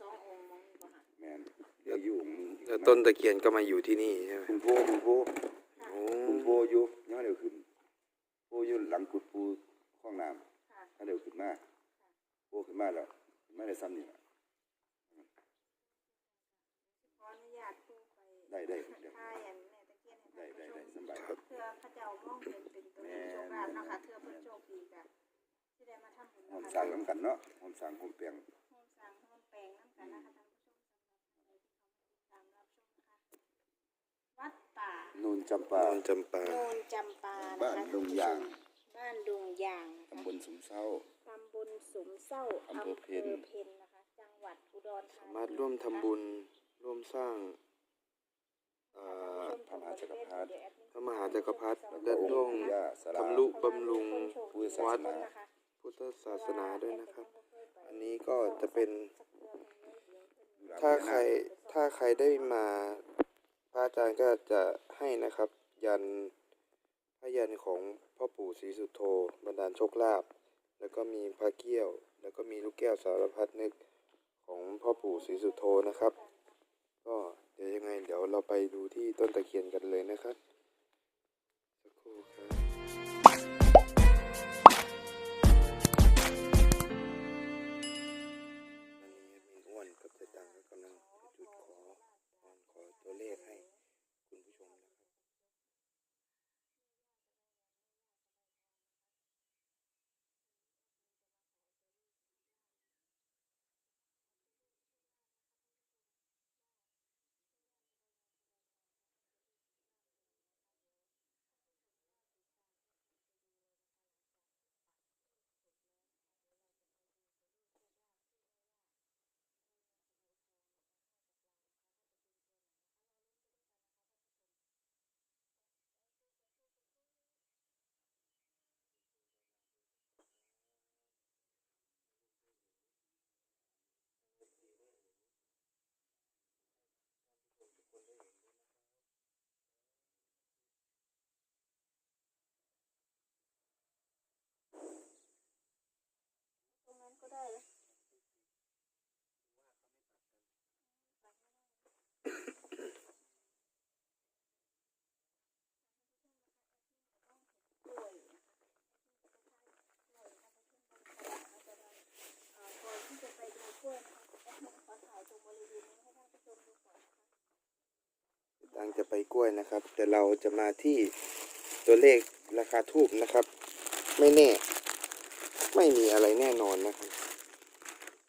สององค์มองนี่บ่ค่ะแม่นเดี๋ยวอยู่องค์หนึงแล้วต้นตะเคียนก็มาอยู่ที่นี่ใช่ไหมคุณโพคุณโพโอ้คุณโพอยู่ยังเดี๋ยวขึ้นโพอยู่หลังกุดปูห้องน้ำค่ะถ้าเดี๋ยวขึ้นมาโพขึ้นมาแล้วขึ้นมาได้ซ้ำนี่ล่ะขออนุญาตปูไปได้ได้ได้ถ่ายอันแม่ตะเคียนให้ได้ท่านได้ผู้ชได้มสำบายเพื่อเขาเจ้ามองเป็นเป็นตัวเลขโชคลาภเนาะค่ะเพื่อเพิ่นโชคดีกันที่ได้มาทำบุญหอมนะสร้าคะงน้ำกันเนาะหอมสร้างหอมแปลงโฮมสร้างโฮมแปลงน้ำ กันนะคะท่านผู้ชมสำหรับใครที่เขามาติดตามรับชมนะคะวัดป่านูนจำปานอนจำปา โนนจำปานะคะบ้านดงยาง บ้านดงยางนะคะ ตำบลสุมเศร้า ตำบลสุมเศร้าอำอำเภเภออเพ็ญเพนนะคะ จังหวัดอุดรธานีสามารถร่วมทำบุญร่วมสร้างเอ่อ พระมหาจักรพรรดิ พระมหาจักรพรรดิและร่วม ย่าสลา ทำนุบำรุงพุทธศาวัสดนาพุทธศาสนาด้วยนะครับ อันนี้ก็จะเป็น ถ้าใครถ้าใครได้มา พระอาจารย์ก็จะให้นะครับ ยันพระยันของพ่อปู่ศรีสุโธบรรดาลโชคลาภแล้วก็มีพระเกี้ยว แล้วก็มีลูกแก้วสารพัดนึกของพ่อปู่ศรีสุโธนะครับ ก็เดี๋ยวยังไงเดี๋ยวเราไปดูที่ต้นตะเคียนกันเลยนะครับสักครู่ครับ เลขให้คุณผู้ชมนะครับ ตรงนั้นก็ได้เลยก่อนที่จะไปดูกล้วยนะคะแอดมินขอถ่ายตรงบริเวณนี้ให้ท่านผู้ชมดูก่อนนะคะ ตังจะไปกล้วยนะครับ แต่เราจะมาที่ตัวเลขราคาทูบนะครับ ไม่แน่ ไม่มีอะไรแน่นอนนะครับ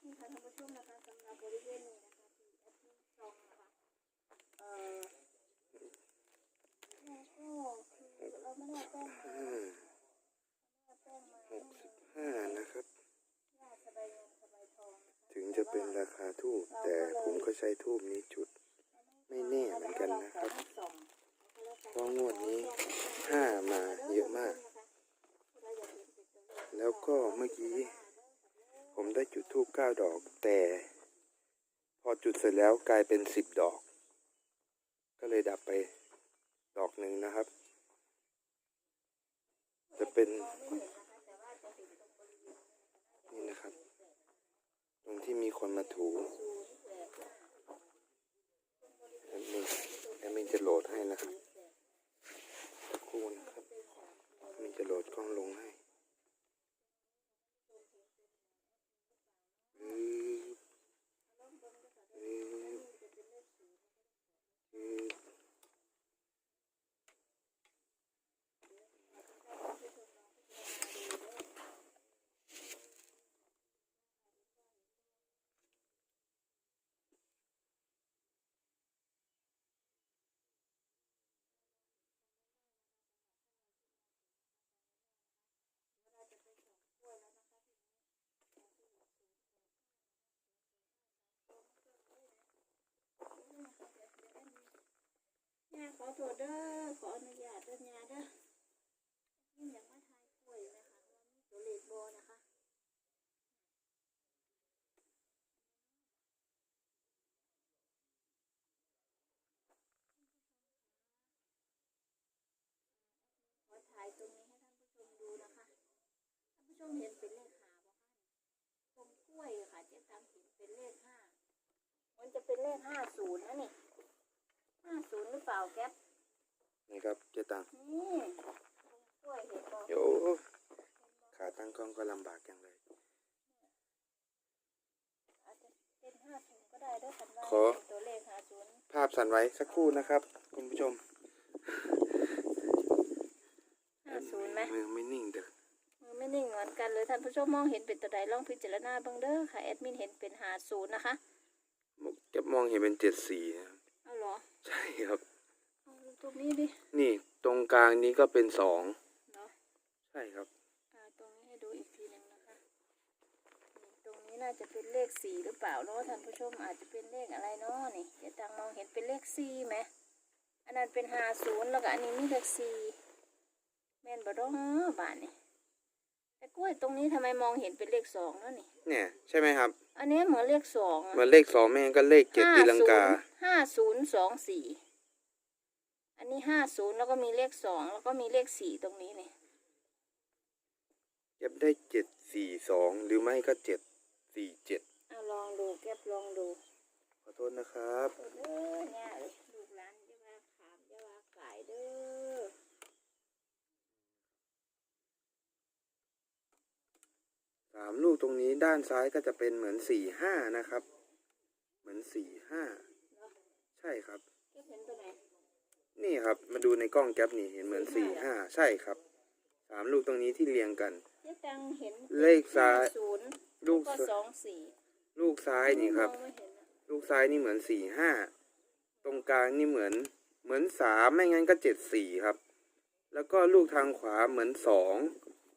นี่ค่ะท่านผู้ชมนะคะสำหรับบริเวณนี้นะคะที่แอดมินซองนะคะเอ่อแล้วก็คือเราไม่ได้แป้งมาไม่ได้แป้งมา หกสิบห้านะครับ ญาติสบายเงินสบายทองนะคะ ถึงจะเป็นราคาทูบแต่ผมก็ใช้ทูบนี้จุด ไม่แน่เหมือนกันนะครับ เพราะงวดนี้ห้ามาเยอะมาก แล้วก็เมื่อกี้ ผมได้จุดทูบเก้าดอก แต่พอจุดเสร็จแล้วกลายเป็นสิบดอก ก็เลยดับไปดอกหนึ่งนะครับ จะเป็นนี่นะครับ ตรงที่มีคนมาถูแอดมินแอดมินจะโหลดให้นะครับสักครู่นะครับแอดมินจะโหลดกล้องลงให้อืมอืมอืม ย่า ขอโทษเด้อขออนุญาตเด้อยาเด้อยิ่งอยากมาทายกล้วยนะคะว่ามีตัวเลขโบนะคะขอถ่ายตรงนี้ให้ท่านผู้ชมดูนะคะท่านผู้ชมเห็นเป็นเลขห้าบ่คะตรงกล้วยค่ะเจ๊ตังเห็นเป็นเลขห้ามันจะเป็นเลขห้าศูนย์นะนี่ ห้าศูนย์หรือเปล่าแก๊ปนี่ครับเจ๊ตังนี่กล้วยเห็นบอกโยขาตั้งกล้องก็ลำบากจังเลย อาจจะเป็นห้าศูนย์ก็ได้ด้วยกันว่าขอ เป็นตัวเลขห้าศูนย์ภาพสั่นไว้สักครู่นะครับ คุณผู้ชมห้าศูนย์ไหมมือไม่นิ่งเด้อมือไม่นิ่งเหมือนกันเลยท่านผู้ชมมองเห็นเป็นตัวใดลองพิจารณาเบ้างเด้อค่ะแอดมินเห็นเป็นห้าศูนย์นะคะจะมองเห็นเป็นเจ็ดสี่นะ ใช่ครับเอาดูตรงนี้ดิ นี่ตรงกลางนี้ก็เป็นสองเนาะใช่ครับอ่าตรงนี้ให้ดูอีกทีหนึ่งนะคะนี่ตรงนี้น่าจะเป็นเลขสี่หรือเปล่าเนาะท่านผู้ชมอาจจะเป็นเลขอะไรเนาะนี่เดี๋ยวตังมองเห็นเป็นเลขสี่ไหมอันนั้นเป็นห้าศูนย์แล้วก็อันนี้มีเลขสี่แม่นบ่ดองบ้านนี่แต่กล้วยตรงนี้ทำไมมองเห็นเป็นเลขสองแล้วนี่ เนี่ยใช่ไหมครับ อันนี้เหมือนเลขสองเหมือนเลขสองแม่งก็เลขเจ็ดตีลังกาห้าศูนย์สองสี่อันนี้ห้าศูนย์แล้วก็มีเลขสองแล้วก็มีเลขสี่ตรงนี้นี่เก็บได้เจ็ดสี่สองหรือไม่ก็เจ็ดสี่เจ็ดเอาลองดูแก็บลองดู ขอโทษนะครับ เด้อเนี่ยเอ้ยลูกหลานจะมาขามจะมาขายเด้อ สามลูกตรงนี้ด้านซ้ายก็จะเป็นเหมือนสี่ห้านะครับ เหมือนสี่ห้าใช่ครับแก็บเห็นตัวไหนนี่ครับมาดูในกล้องแก๊ปนี่เห็นเหมือนสี่ห้าใช่ครับสามลูกตรงนี้ที่เรียงกันเจ๊ตังเห็นเลขซ้ายศูนย์ลูกก็ซ้ายสองสี่ลูกซ้ายนี่ครับมองไม่เห็นนะลูกซ้ายนี่เหมือนสี่ห้าตรงกลางนี่เหมือนเหมือนสามไม่งั้นก็เจ็ดสี่ครับ แล้วก็ลูกทางขวาเหมือนสอง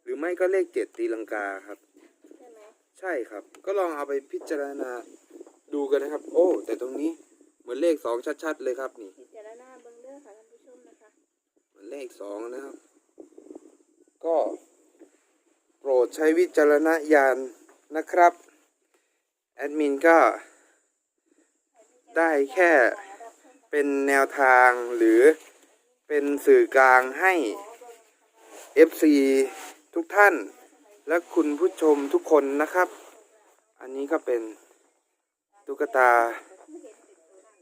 หรือไม่ก็เลขเจ็ดตีลังกาครับ ใช่ไหมใช่ครับ ก็ลองเอาไปพิจารณาดูกันนะครับ โอ้ แต่ตรงนี้เหมือนเลขสองชัดๆเลยครับนี่พิจารณาเบิ่งเด้อค่ะท่านผู้ชมนะคะเหมือนเลขสองนะครับ ก็โปรดใช้วิจารณญาณนะครับ แอดมินก็ได้แค่เป็นแนวทางหรือเป็นสื่อกลางให้ FC ทุกท่าน และคุณผู้ชมทุกคนนะครับ อันนี้ก็เป็นตุ๊กตา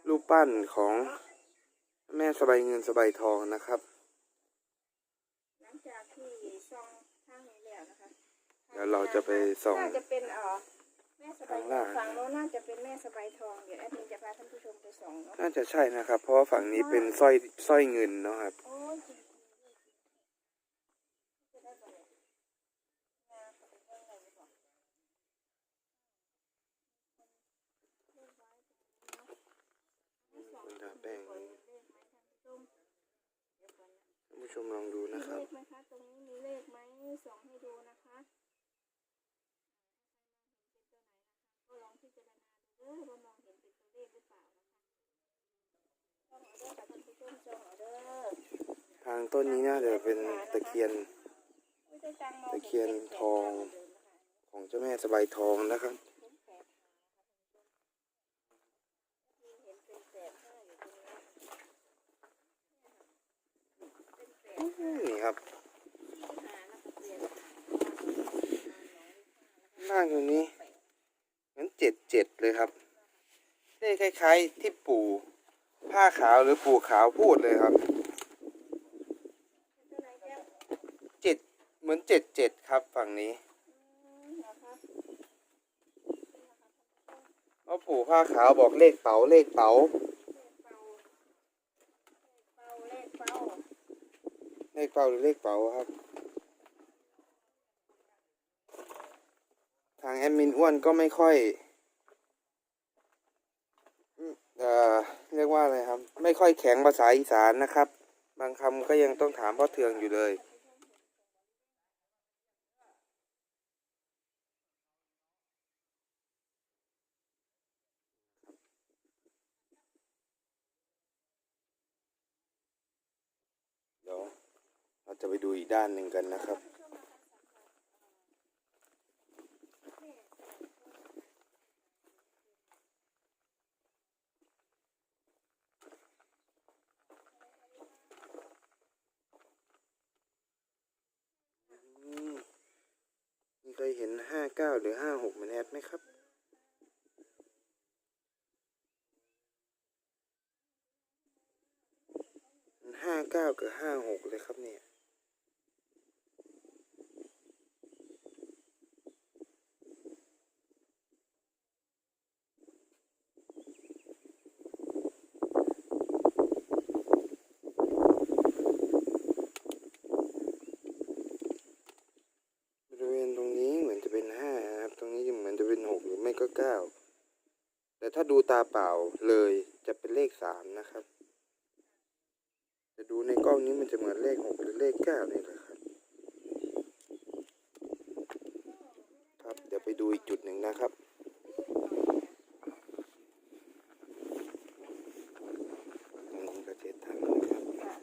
รูปปั้นของแม่สบายเงินสบายทองนะครับหลังจากที่ส่องทางนี้แล้วนะคะเดี๋ยวเราจะไปส่อง น่าจะเป็นเอ่อแม่สบายข้างล่างฝั่งโน้นน่าจะเป็นแม่สบายทองเดี๋ยวแอดมินจะพาท่านผู้ชมไปส่องเนาะน่าจะใช่นะครับ เพราะว่าฝั่งนี้เป็นสร้อยสร้อยเงินเนาะครับ โอ้ยจริงๆด้วยจะได้บ่เนี่ยงาเขาไปเบิ่งอะไรหรือเปล่า คุณทาแป้ง เลขไหมท่านผู้ชมเดี๋ยวก่อนนะท่านผู้ชมลองดูนะคมีรับเลขไหมคะตรงนี้มีเลขไหมส่องให้ดูนะคะก็ลองพิจารณาดูเด้อว่ามองเห็นเป็นตัวเลขหรือเปล่านะคะส่องเอาเด้อค่ะท่านผู้ชมส่องเอาเด้อทางต้นนี้น่าจะเป็นตะเคียนไม่ได้ตังมองตะห็เคียนป็แปดทองเก้าเหมืนเดิมนะคะของเจ้าแม่สบายทองนะครับ เห็นแปดห้านะคะท่านผู้ชมมีเห็นเป็นแปดห้าอยู่ตรงนี้เป็ นี่ครับห้าแล้วก็เปลี่ยนหน้าตรงนี้เหมือนเจ็ดเจ็ดเลยครับเลขคล้าย ๆ ที่ปู่ผ้าขาวหรือปู่ขาวพูดเลยครับเจ็ดเหมือนเจ็ดเจ็ดครับฝั่งนี้อืมเหรอคะเพราะปู่ผ้าขาวบอกเลขเป๋าเลขเป๋า เลขเป่า เลขเป่าหรือเลขเป๋าครับ ทางแอดมินอ้วนก็ไม่ค่อยเอ่อเรียกว่าอะไรครับ ไม่ค่อยแข็งภาษาอีสานนะครับ บางคำก็ยังต้องถามพ่อเทืองอยู่เลย จะไปดูอีกด้านหนึ่งกันนะครับ มีใครเห็นห้าเก้าหรือห้าหกมันแอดไหมครับห้าเก้ากับห้าหกเลยครับเนี่ย เก้าแต่ถ้าดูตาเปล่าเลยจะเป็นเลขสามนะครับ จะดูในกล้องนี้มันจะเหมือนเลขหกหรือเลขเก้านี่แหละครับ ครับ เดี๋ยวไปดูอีกจุดหนึ่งนะครับ ตรงนี้ก็เจ็ดทางนะครับ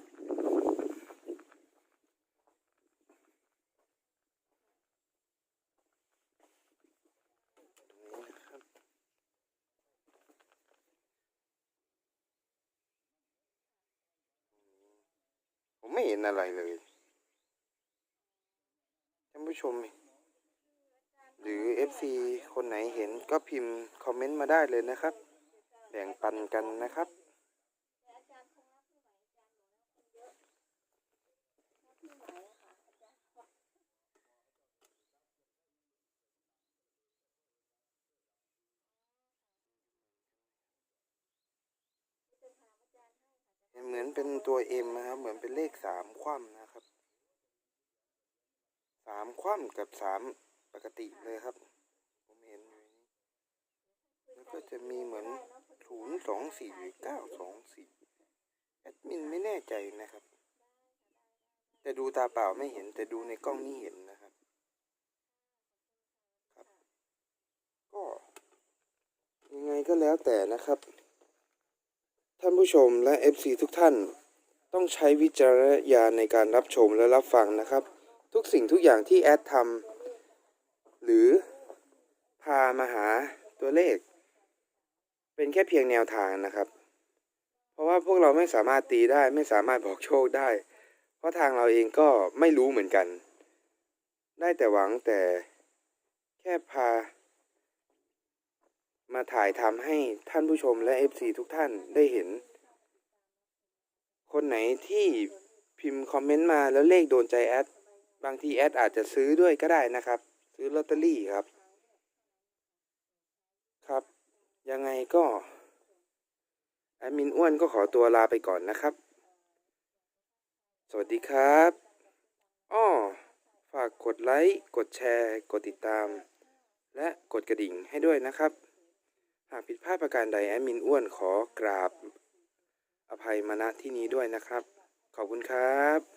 ตรงนี้นะครับ ผม ไม่เห็นอะไรเลยท่านผู้ชม หรือ FC คนไหนเห็นก็พิมพ์ คอมเมนต์มาได้เลยนะครับ แบ่งปันกันนะครับ เหมือนเป็นตัวเอ็มนะครับ เหมือนเป็นเลขสามคว่ำนะครับสามคว่ำกับสามปกติเลยครับ ผมเห็นอยู่นี่แล้วก็จะมีเหมือนศูนย์สองสี่หรือเก้าสองสี่แอดมินไม่แน่ใจนะครับ แต่ดูตาเปล่าไม่เห็น แต่ดูในกล้องนี่เห็นนะครับ ครับ ก็ยังไงก็แล้วแต่นะครับ ท่านผู้ชมและ FC ทุกท่าน ต้องใช้วิจารณญาณในการรับชมและรับฟังนะครับ ทุกสิ่งทุกอย่างที่แอดทำหรือพามาหาตัวเลข เป็นแค่เพียงแนวทางนะครับ เพราะว่าพวกเราไม่สามารถตีได้ไม่สามารถบอกโชคได้ เพราะทางเราเองก็ไม่รู้เหมือนกัน ได้แต่หวังแต่แค่พา มาถ่ายทำให้ท่านผู้ชมและ FC ทุกท่านได้เห็น คนไหนที่พิมพ์คอมเมนต์มาแล้วเลขโดนใจแอด บางทีแอดอาจจะซื้อด้วยก็ได้นะครับ ซื้อลอตเตอรี่ครับ ครับ ยังไงก็แอดมินอ้วนก็ขอตัวลาไปก่อนนะครับ สวัสดีครับอ้อฝากกดไลค์ กดแชร์ กดติดตาม และกดกระดิ่งให้ด้วยนะครับากผิดพลาดประการใดแอดมินอ้วนขอกราบ อภัยมาณที่นี้ด้วยนะครับ ขอบคุณครับ